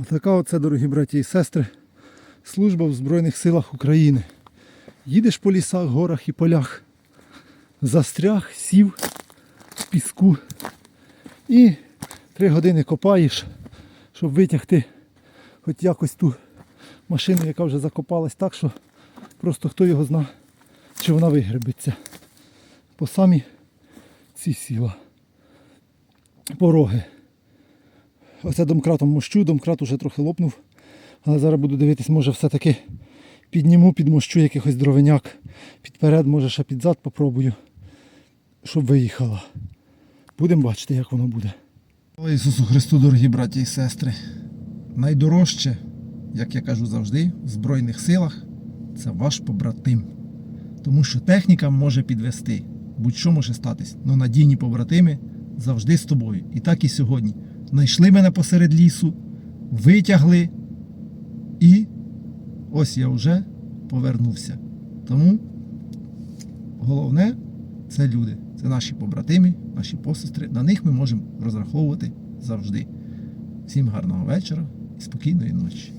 Отака оце, дорогі браті і сестри, служба в Збройних силах України. Їдеш по лісах, горах і полях, застряг, сів в піску і три години копаєш, щоб витягти хоч якось ту машину, яка вже закопалась так, що просто хто його зна, чи вона вигребеться. По самі ці сіла. Пороги. Оце домкратом мощу, домкрат уже трохи лопнув. Але зараз буду дивитись, може все-таки підніму, підмощу якихось дровиняк. Підперед, може ще підзад попробую, щоб виїхала. Будемо бачити, як воно буде. Слава Ісусу Христу, дорогі браті і сестри. Найдорожче, як я кажу завжди, в Збройних силах це ваш побратим. Тому що техніка може підвести. Будь-що може статись. але надійні побратими завжди з тобою. І так і сьогодні. Знайшли мене посеред лісу, витягли, і ось я вже повернувся. Тому головне це люди. Це наші побратими, наші посестри. На них ми можемо розраховувати завжди. Всім гарного вечора і спокійної ночі.